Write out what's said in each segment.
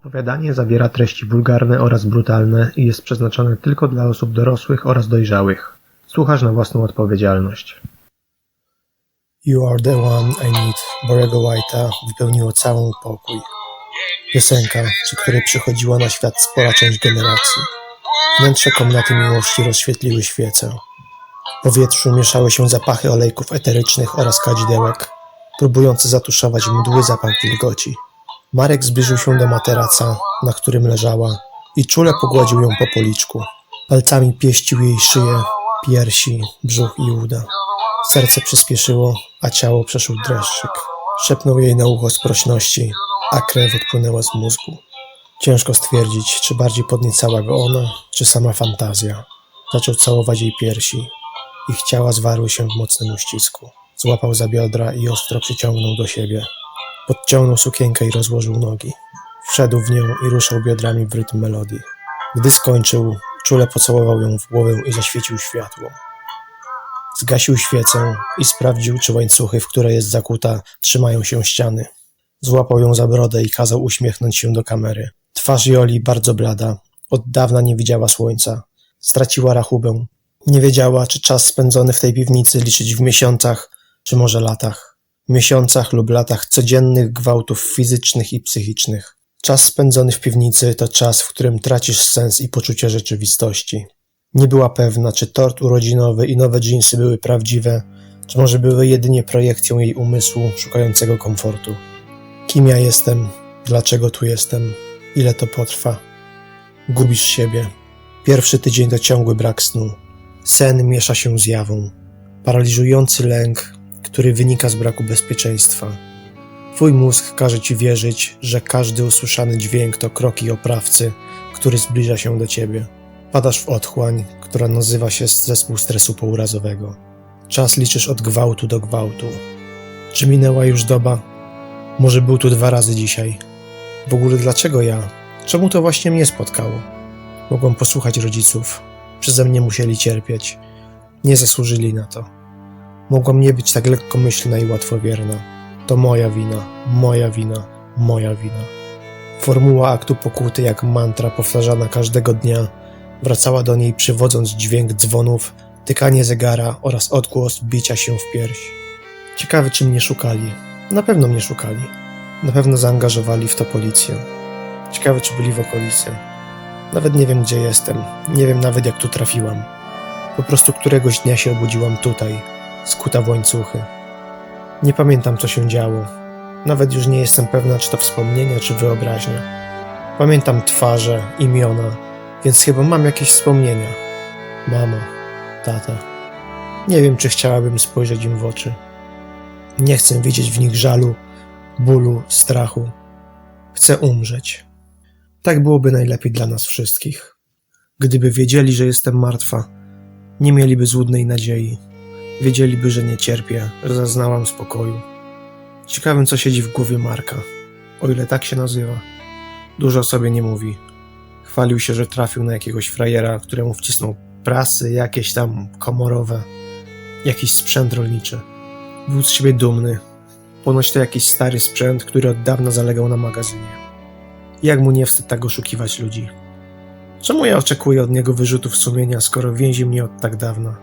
Opowiadanie zawiera treści wulgarne oraz brutalne i jest przeznaczone tylko dla osób dorosłych oraz dojrzałych. Słuchasz na własną odpowiedzialność. You are the one I need Borego White'a wypełniło całą pokój. Piosenka, przy której przychodziła na świat spora część generacji. Wnętrze komnaty miłości rozświetliły świece. W powietrzu mieszały się zapachy olejków eterycznych oraz kadzidełek, próbujące zatuszować mdły zapach wilgoci. Marek zbliżył się do materaca, na którym leżała i czule pogładził ją po policzku. Palcami pieścił jej szyję, piersi, brzuch i uda. Serce przyspieszyło, a ciało przeszył dreszczyk. Szepnął jej na ucho sprośności, a krew odpłynęła z mózgu. Ciężko stwierdzić, czy bardziej podniecała go ona, czy sama fantazja. Zaczął całować jej piersi. Ich ciała zwarły się w mocnym uścisku. Złapał za biodra i ostro przyciągnął do siebie. Podciągnął sukienkę i rozłożył nogi. Wszedł w nią i ruszał biodrami w rytm melodii. Gdy skończył, czule pocałował ją w głowę i zaświecił światło. Zgasił świecę i sprawdził, czy łańcuchy, w które jest zakuta, trzymają się ściany. Złapał ją za brodę i kazał uśmiechnąć się do kamery. Twarz Joli bardzo blada. Od dawna nie widziała słońca. Straciła rachubę. Nie wiedziała, czy czas spędzony w tej piwnicy liczyć w miesiącach, czy może latach. Miesiącach lub latach codziennych gwałtów fizycznych i psychicznych. Czas spędzony w piwnicy to czas, w którym tracisz sens i poczucie rzeczywistości. Nie była pewna, czy tort urodzinowy i nowe dżinsy były prawdziwe, czy może były jedynie projekcją jej umysłu szukającego komfortu. Kim ja jestem? Dlaczego tu jestem? Ile to potrwa? Gubisz siebie. Pierwszy tydzień to ciągły brak snu. Sen miesza się z jawą. Paraliżujący lęk, który wynika z braku bezpieczeństwa. Twój mózg każe ci wierzyć, że każdy usłyszany dźwięk to kroki oprawcy, który zbliża się do ciebie. Padasz w otchłań, która nazywa się zespół stresu pourazowego. Czas liczysz od gwałtu do gwałtu. Czy minęła już doba? Może był tu dwa razy dzisiaj. W ogóle dlaczego ja? Czemu to właśnie mnie spotkało? Mogłam posłuchać rodziców. Przeze mnie musieli cierpieć. Nie zasłużyli na to. Mogłam nie być tak lekkomyślna i łatwowierna. To moja wina, moja wina, moja wina. Formuła aktu pokuty jak mantra powtarzana każdego dnia wracała do niej przywodząc dźwięk dzwonów, tykanie zegara oraz odgłos bicia się w pierś. Ciekawe, czy mnie szukali. Na pewno mnie szukali. Na pewno zaangażowali w to policję. Ciekawe, czy byli w okolicy. Nawet nie wiem, gdzie jestem. Nie wiem nawet, jak tu trafiłam. Po prostu któregoś dnia się obudziłam tutaj, skuta w łańcuchy. Nie pamiętam, co się działo. Nawet już nie jestem pewna, czy to wspomnienia, czy wyobraźnia. Pamiętam twarze, imiona, więc chyba mam jakieś wspomnienia. Mama, tata. Nie wiem, czy chciałabym spojrzeć im w oczy. Nie chcę widzieć w nich żalu, bólu, strachu. Chcę umrzeć. Tak byłoby najlepiej dla nas wszystkich. Gdyby wiedzieli, że jestem martwa, nie mieliby złudnej nadziei. Wiedzieliby, że nie cierpię, że zaznałam spokoju. Ciekawym, co siedzi w głowie Marka, o ile tak się nazywa. Dużo o sobie nie mówi. Chwalił się, że trafił na jakiegoś frajera, któremu wcisnął prasy, jakieś tam komorowe, jakiś sprzęt rolniczy. Był z siebie dumny. Ponoć to jakiś stary sprzęt, który od dawna zalegał na magazynie. Jak mu nie wstyd tak oszukiwać ludzi? Czemu ja oczekuję od niego wyrzutów sumienia, skoro więzi mnie od tak dawna?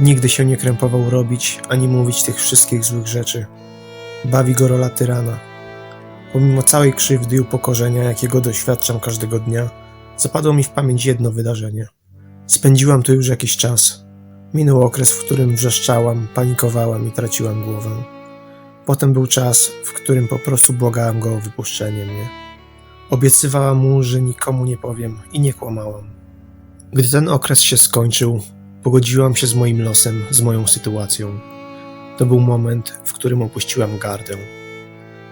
Nigdy się nie krępował robić ani mówić tych wszystkich złych rzeczy. Bawi go rola tyrana. Pomimo całej krzywdy i upokorzenia, jakiego doświadczam każdego dnia, zapadło mi w pamięć jedno wydarzenie. Spędziłam tu już jakiś czas. Minął okres, w którym wrzeszczałam, panikowałam i traciłam głowę. Potem był czas, w którym po prostu błagałam go o wypuszczenie mnie. Obiecywałam mu, że nikomu nie powiem i nie kłamałam. Gdy ten okres się skończył, pogodziłam się z moim losem, z moją sytuacją. To był moment, w którym opuściłam gardę.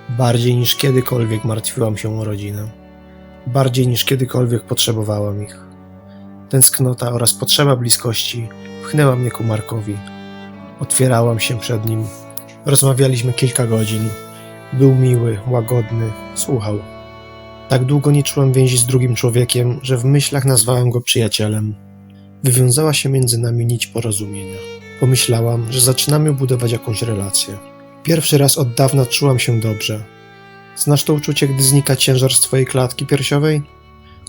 Bardziej niż kiedykolwiek martwiłam się o rodzinę. Bardziej niż kiedykolwiek potrzebowałam ich. Tęsknota oraz potrzeba bliskości pchnęła mnie ku Markowi. Otwierałam się przed nim. Rozmawialiśmy kilka godzin. Był miły, łagodny, słuchał. Tak długo nie czułam więzi z drugim człowiekiem, że w myślach nazwałem go przyjacielem. Wywiązała się między nami nić porozumienia. Pomyślałam, że zaczynamy budować jakąś relację. Pierwszy raz od dawna czułam się dobrze. Znasz to uczucie, gdy znika ciężar z twojej klatki piersiowej?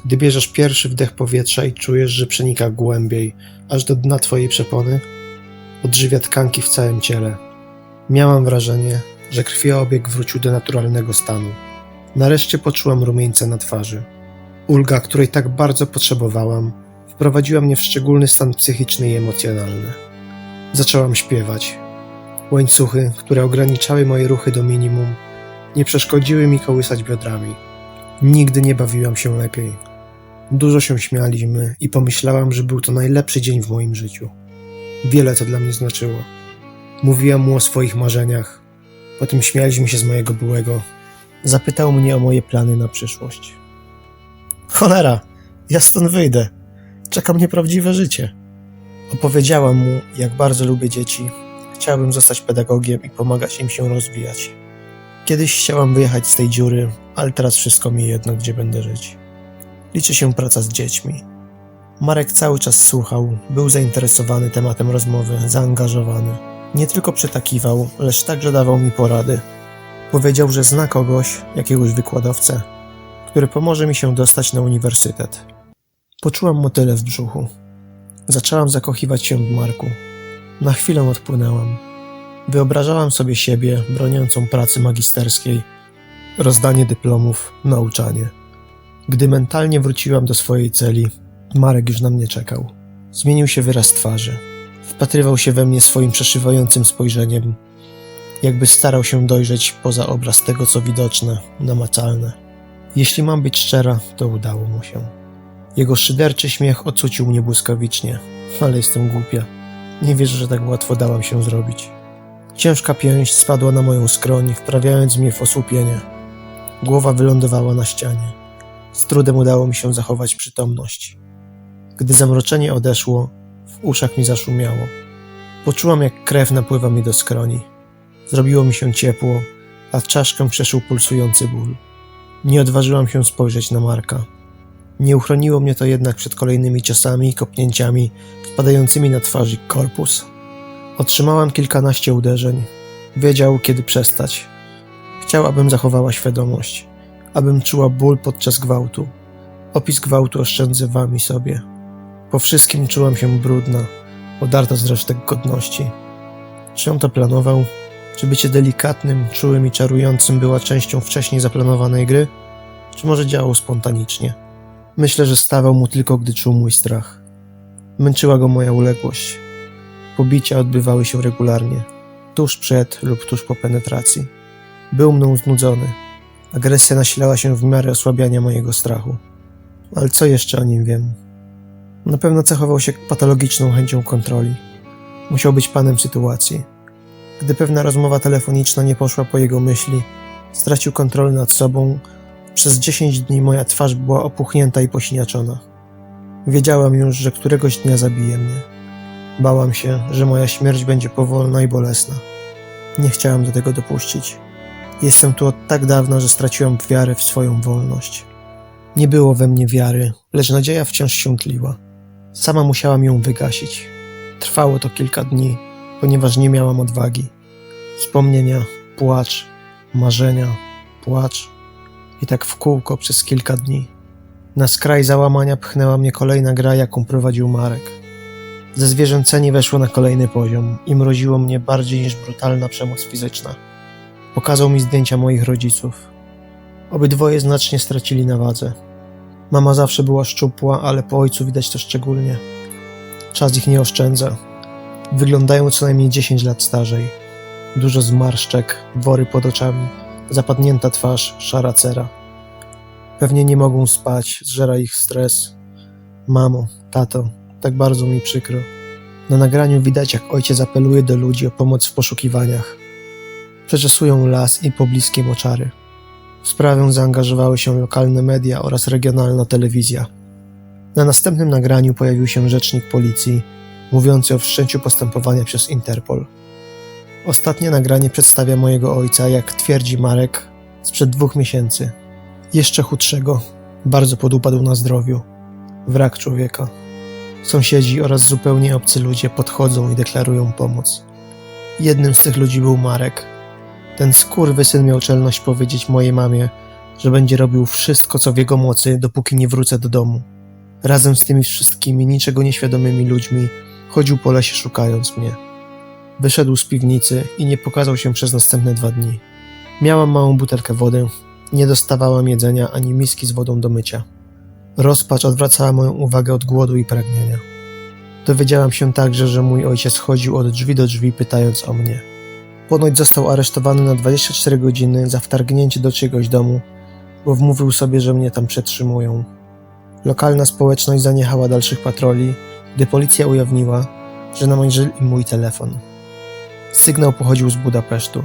Gdy bierzesz pierwszy wdech powietrza i czujesz, że przenika głębiej, aż do dna twojej przepony? Odżywia tkanki w całym ciele. Miałam wrażenie, że krwiobieg wrócił do naturalnego stanu. Nareszcie poczułam rumieńce na twarzy. Ulga, której tak bardzo potrzebowałam, wprowadziła mnie w szczególny stan psychiczny i emocjonalny. Zaczęłam śpiewać. Łańcuchy, które ograniczały moje ruchy do minimum, nie przeszkodziły mi kołysać biodrami. Nigdy nie bawiłam się lepiej. Dużo się śmialiśmy i pomyślałam, że był to najlepszy dzień w moim życiu. Wiele to dla mnie znaczyło. Mówiłam mu o swoich marzeniach. Potem śmialiśmy się z mojego byłego. Zapytał mnie o moje plany na przyszłość. Cholera, ja stąd wyjdę. Czeka mnie prawdziwe życie. Opowiedziałam mu, jak bardzo lubię dzieci. Chciałabym zostać pedagogiem i pomagać im się rozwijać. Kiedyś chciałam wyjechać z tej dziury, ale teraz wszystko mi jedno, gdzie będę żyć. Liczy się praca z dziećmi. Marek cały czas słuchał, był zainteresowany tematem rozmowy, zaangażowany. Nie tylko przytakiwał, lecz także dawał mi porady. Powiedział, że zna kogoś, jakiegoś wykładowcę, który pomoże mi się dostać na uniwersytet. Poczułam motyle w brzuchu. Zaczęłam zakochiwać się w Marku. Na chwilę odpłynęłam. Wyobrażałam sobie siebie broniącą pracy magisterskiej, rozdanie dyplomów, nauczanie. Gdy mentalnie wróciłam do swojej celi, Marek już na mnie czekał. Zmienił się wyraz twarzy. Wpatrywał się we mnie swoim przeszywającym spojrzeniem, jakby starał się dojrzeć poza obraz tego, co widoczne, namacalne. Jeśli mam być szczera, to udało mu się. Jego szyderczy śmiech ocucił mnie błyskawicznie, ale jestem głupia. Nie wierzę, że tak łatwo dałam się zrobić. Ciężka pięść spadła na moją skroń, wprawiając mnie w osłupienie. Głowa wylądowała na ścianie. Z trudem udało mi się zachować przytomność. Gdy zamroczenie odeszło, w uszach mi zaszumiało. Poczułam, jak krew napływa mi do skroni. Zrobiło mi się ciepło, a czaszkę przeszył pulsujący ból. Nie odważyłam się spojrzeć na Marka. Nie uchroniło mnie to jednak przed kolejnymi ciosami i kopnięciami spadającymi na twarzy korpus. Otrzymałam kilkanaście uderzeń. Wiedział, kiedy przestać. Chciał, abym zachowała świadomość, abym czuła ból podczas gwałtu. Opis gwałtu oszczędzę wam i sobie. Po wszystkim czułam się brudna, odarta z resztek godności. Czy on to planował? Czy bycie delikatnym, czułym i czarującym była częścią wcześniej zaplanowanej gry? Czy może działał spontanicznie? Myślę, że stawał mu tylko, gdy czuł mój strach. Męczyła go moja uległość. Pobicia odbywały się regularnie, tuż przed lub tuż po penetracji. Był mną znudzony. Agresja nasilała się w miarę osłabiania mojego strachu. Ale co jeszcze o nim wiem? Na pewno cechował się patologiczną chęcią kontroli. Musiał być panem sytuacji. Gdy pewna rozmowa telefoniczna nie poszła po jego myśli, stracił kontrolę nad sobą. Przez 10 dni moja twarz była opuchnięta i posiniaczona. Wiedziałam już, że któregoś dnia zabije mnie. Bałam się, że moja śmierć będzie powolna i bolesna. Nie chciałam do tego dopuścić. Jestem tu od tak dawna, że straciłam wiarę w swoją wolność. Nie było we mnie wiary, lecz nadzieja wciąż się tliła. Sama musiałam ją wygasić. Trwało to kilka dni, ponieważ nie miałam odwagi. Wspomnienia, płacz, marzenia, płacz i tak w kółko przez kilka dni. Na skraj załamania pchnęła mnie kolejna gra, jaką prowadził Marek. Zezwierzęcenie weszło na kolejny poziom i mroziło mnie bardziej niż brutalna przemoc fizyczna. Pokazał mi zdjęcia moich rodziców. Obydwoje znacznie stracili na wadze. Mama zawsze była szczupła, ale po ojcu widać to szczególnie. Czas ich nie oszczędza. Wyglądają co najmniej 10 lat starzej. Dużo zmarszczek, wory pod oczami, zapadnięta twarz, szara cera. Pewnie nie mogą spać, zżera ich stres. Mamo, tato, tak bardzo mi przykro. Na nagraniu widać, jak ojciec apeluje do ludzi o pomoc w poszukiwaniach. Przeczesują las i pobliskie moczary. W sprawę zaangażowały się lokalne media oraz regionalna telewizja. Na następnym nagraniu pojawił się rzecznik policji, mówiący o wszczęciu postępowania przez Interpol. Ostatnie nagranie przedstawia mojego ojca, jak twierdzi Marek, sprzed dwóch miesięcy. Jeszcze chudszego, bardzo podupadł na zdrowiu. Wrak człowieka. Sąsiedzi oraz zupełnie obcy ludzie podchodzą i deklarują pomoc. Jednym z tych ludzi był Marek. Ten skurwysyn miał czelność powiedzieć mojej mamie, że będzie robił wszystko, co w jego mocy, dopóki nie wrócę do domu. Razem z tymi wszystkimi niczego nieświadomymi ludźmi chodził po lesie szukając mnie. Wyszedł z piwnicy i nie pokazał się przez następne dwa dni. Miałam małą butelkę wody, nie dostawałam jedzenia ani miski z wodą do mycia. Rozpacz odwracała moją uwagę od głodu i pragnienia. Dowiedziałam się także, że mój ojciec chodził od drzwi do drzwi pytając o mnie. Ponoć został aresztowany na 24 godziny za wtargnięcie do czyjegoś domu, bo wmówił sobie, że mnie tam przetrzymują. Lokalna społeczność zaniechała dalszych patroli, gdy policja ujawniła, że namierzyli mój telefon. Sygnał pochodził z Budapesztu.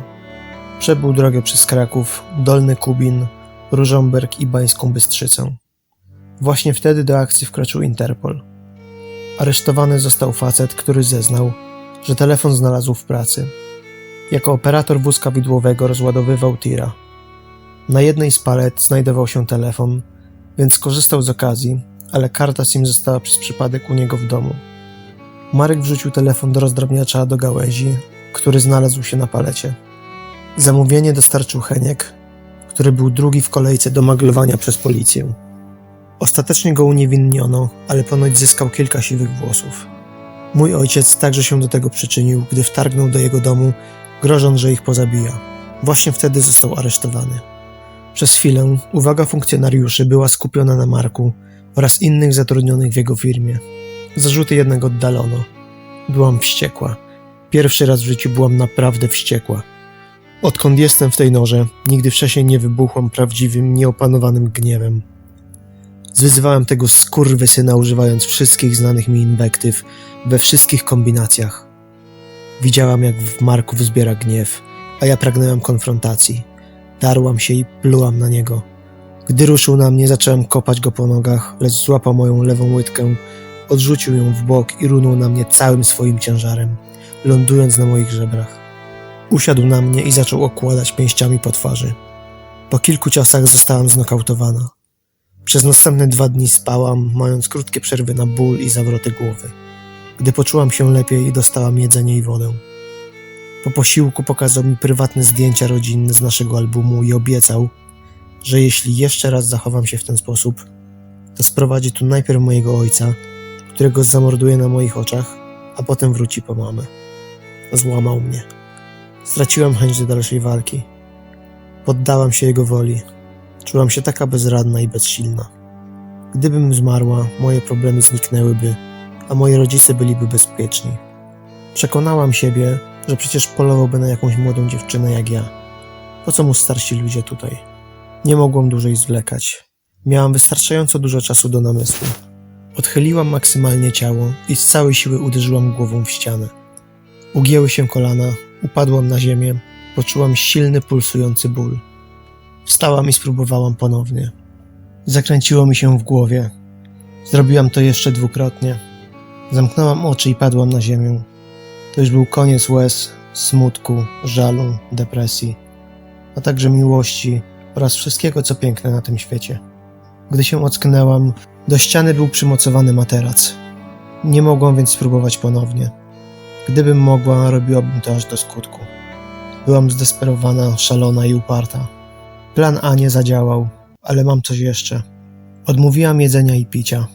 Przebył drogę przez Kraków, Dolny Kubin, Rużomberg i Bańską Bystrzycę. Właśnie wtedy do akcji wkroczył Interpol. Aresztowany został facet, który zeznał, że telefon znalazł w pracy. Jako operator wózka widłowego rozładowywał tira. Na jednej z palet znajdował się telefon, więc korzystał z okazji, ale karta SIM została przez przypadek u niego w domu. Marek wrzucił telefon do rozdrabniacza do gałęzi, który znalazł się na palecie. Zamówienie dostarczył Heniek, który był drugi w kolejce do maglowania przez policję. Ostatecznie go uniewinniono, ale ponoć zyskał kilka siwych włosów. Mój ojciec także się do tego przyczynił, gdy wtargnął do jego domu, grożąc, że ich pozabija. Właśnie wtedy został aresztowany. Przez chwilę uwaga funkcjonariuszy była skupiona na Marku oraz innych zatrudnionych w jego firmie. Zarzuty jednak oddalono. Byłam wściekła. Pierwszy raz w życiu byłam naprawdę wściekła. Odkąd jestem w tej norze, nigdy wcześniej nie wybuchłam prawdziwym, nieopanowanym gniewem. Zwyzywałem tego skurwysyna używając wszystkich znanych mi inwektyw we wszystkich kombinacjach. Widziałam, jak w Marku wzbiera gniew, a ja pragnęłam konfrontacji. Darłam się i plułam na niego. Gdy ruszył na mnie, zacząłem kopać go po nogach, lecz złapał moją lewą łydkę, odrzucił ją w bok i runął na mnie całym swoim ciężarem, lądując na moich żebrach. Usiadł na mnie i zaczął okładać pięściami po twarzy. Po kilku ciosach zostałam znokautowana. Przez następne dwa dni spałam, mając krótkie przerwy na ból i zawroty głowy. Gdy poczułam się lepiej, dostałam jedzenie i wodę. Po posiłku pokazał mi prywatne zdjęcia rodzinne z naszego albumu i obiecał, że jeśli jeszcze raz zachowam się w ten sposób, to sprowadzi tu najpierw mojego ojca, którego zamorduje na moich oczach, a potem wróci po mamę. Złamał mnie. Straciłam chęć do dalszej walki. Poddałam się jego woli. Czułam się taka bezradna i bezsilna. Gdybym zmarła, moje problemy zniknęłyby, a moi rodzice byliby bezpieczni. Przekonałam siebie, że przecież polowałby na jakąś młodą dziewczynę jak ja. Po co mu starsi ludzie tutaj? Nie mogłam dłużej zwlekać. Miałam wystarczająco dużo czasu do namysłu. Odchyliłam maksymalnie ciało i z całej siły uderzyłam głową w ścianę. Ugięły się kolana, upadłam na ziemię, poczułam silny, pulsujący ból. Wstałam i spróbowałam ponownie. Zakręciło mi się w głowie. Zrobiłam to jeszcze dwukrotnie. Zamknęłam oczy i padłam na ziemię. To już był koniec łez, smutku, żalu, depresji, a także miłości oraz wszystkiego, co piękne na tym świecie. Gdy się ocknęłam, do ściany był przymocowany materac. Nie mogłam więc spróbować ponownie. Gdybym mogła, robiłabym to aż do skutku. Byłam zdesperowana, szalona i uparta. Plan A nie zadziałał, ale mam coś jeszcze. Odmówiłam jedzenia i picia.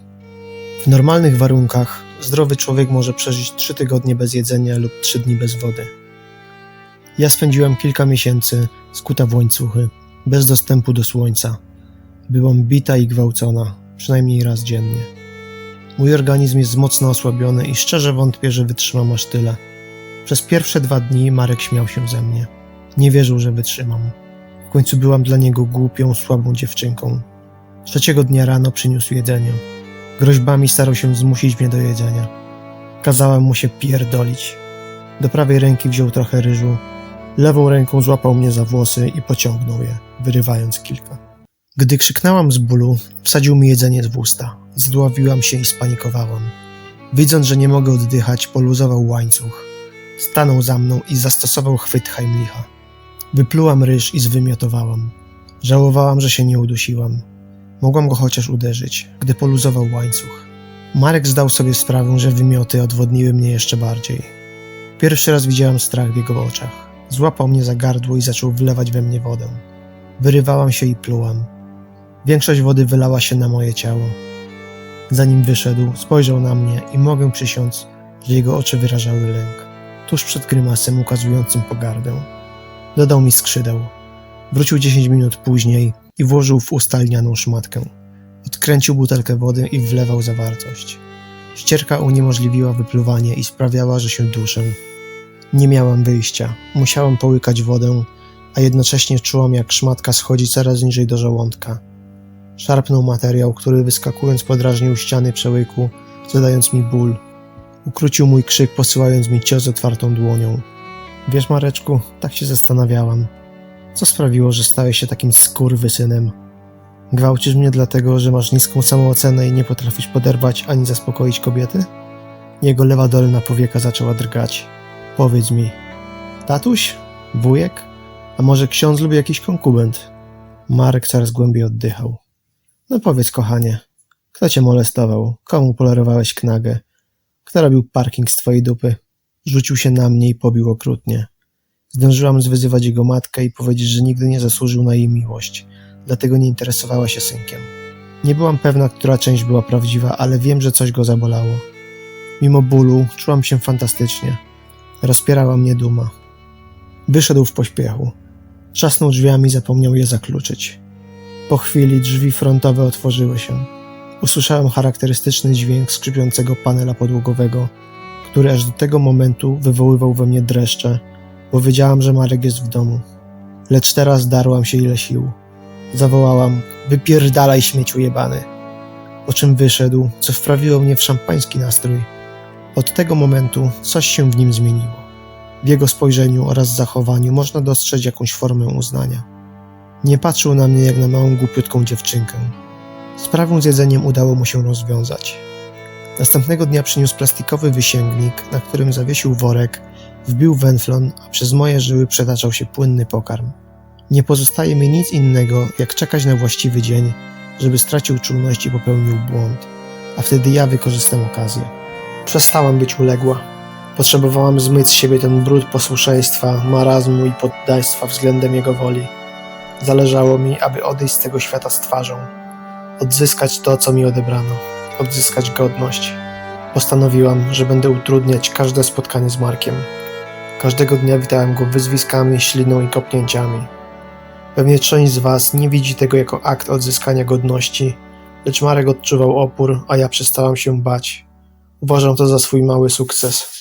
W normalnych warunkach zdrowy człowiek może przeżyć trzy tygodnie bez jedzenia lub trzy dni bez wody. Ja spędziłam kilka miesięcy skuta w łańcuchy, bez dostępu do słońca. Byłam bita i gwałcona, przynajmniej raz dziennie. Mój organizm jest mocno osłabiony i szczerze wątpię, że wytrzymam aż tyle. Przez pierwsze dwa dni Marek śmiał się ze mnie. Nie wierzył, że wytrzymam. W końcu byłam dla niego głupią, słabą dziewczynką. Trzeciego dnia rano przyniósł jedzenie. Groźbami starał się zmusić mnie do jedzenia. Kazałem mu się pierdolić. Do prawej ręki wziął trochę ryżu, lewą ręką złapał mnie za włosy i pociągnął je, wyrywając kilka. Gdy krzyknęłam z bólu, wsadził mi jedzenie w usta. Zdławiłam się i spanikowałam. Widząc, że nie mogę oddychać, poluzował łańcuch. Stanął za mną i zastosował chwyt Heimlicha. Wyplułam ryż i zwymiotowałam. Żałowałam, że się nie udusiłam. Mogłam go chociaż uderzyć, gdy poluzował łańcuch. Marek zdał sobie sprawę, że wymioty odwodniły mnie jeszcze bardziej. Pierwszy raz widziałam strach w jego oczach. Złapał mnie za gardło i zaczął wlewać we mnie wodę. Wyrywałam się i plułam. Większość wody wylała się na moje ciało. Zanim wyszedł, spojrzał na mnie i mogę przysiąc, że jego oczy wyrażały lęk, tuż przed grymasem ukazującym pogardę. Dodał mi skrzydeł. Wrócił 10 minut później i włożył w usta lnianą szmatkę. Odkręcił butelkę wody i wlewał zawartość. Ścierka uniemożliwiła wypluwanie i sprawiała, że się duszę. Nie miałam wyjścia. Musiałam połykać wodę, a jednocześnie czułam, jak szmatka schodzi coraz niżej do żołądka. Szarpnął materiał, który wyskakując podrażnił ściany przełyku, zadając mi ból. Ukrócił mój krzyk, posyłając mi cios otwartą dłonią. Wiesz, Mareczku, tak się zastanawiałam. Co sprawiło, że stałeś się takim skurwysynem? Gwałcisz mnie dlatego, że masz niską samoocenę i nie potrafisz poderwać ani zaspokoić kobiety? Jego lewa dolna powieka zaczęła drgać. Powiedz mi, tatuś? Wujek? A może ksiądz lubi jakiś konkubent? Marek coraz głębiej oddychał. No powiedz, kochanie, kto cię molestował? Komu polerowałeś knagę? Kto robił parking z twojej dupy? Rzucił się na mnie i pobił okrutnie. Zdążyłam zwyzywać jego matkę i powiedzieć, że nigdy nie zasłużył na jej miłość, dlatego nie interesowała się synkiem. Nie byłam pewna, która część była prawdziwa, ale wiem, że coś go zabolało. Mimo bólu czułam się fantastycznie. Rozpierała mnie duma. Wyszedł w pośpiechu. Trzasnął drzwiami i zapomniał je zakluczyć. Po chwili drzwi frontowe otworzyły się. Usłyszałem charakterystyczny dźwięk skrzypiącego panela podłogowego, który aż do tego momentu wywoływał we mnie dreszcze, bo wiedziałam, że Marek jest w domu. Lecz teraz darłam się ile sił. Zawołałam: Wypierdalaj śmieciu jebany! Po czym wyszedł, co wprawiło mnie w szampański nastrój. Od tego momentu coś się w nim zmieniło. W jego spojrzeniu oraz zachowaniu można dostrzec jakąś formę uznania. Nie patrzył na mnie jak na małą głupiutką dziewczynkę. Sprawę z jedzeniem udało mu się rozwiązać. Następnego dnia przyniósł plastikowy wysięgnik, na którym zawiesił worek, wbił węflon, a przez moje żyły przetaczał się płynny pokarm. Nie pozostaje mi nic innego, jak czekać na właściwy dzień, żeby stracił czujność i popełnił błąd, a wtedy ja wykorzystam okazję. Przestałam być uległa. Potrzebowałam zmyć z siebie ten brud posłuszeństwa, marazmu i poddaństwa względem jego woli. Zależało mi, aby odejść z tego świata z twarzą, odzyskać to, co mi odebrano, odzyskać godność. Postanowiłam, że będę utrudniać każde spotkanie z Markiem. Każdego dnia witałem go wyzwiskami, śliną i kopnięciami. Pewnie część z Was nie widzi tego jako akt odzyskania godności, lecz Marek odczuwał opór, a ja przestałam się bać. Uważam to za swój mały sukces.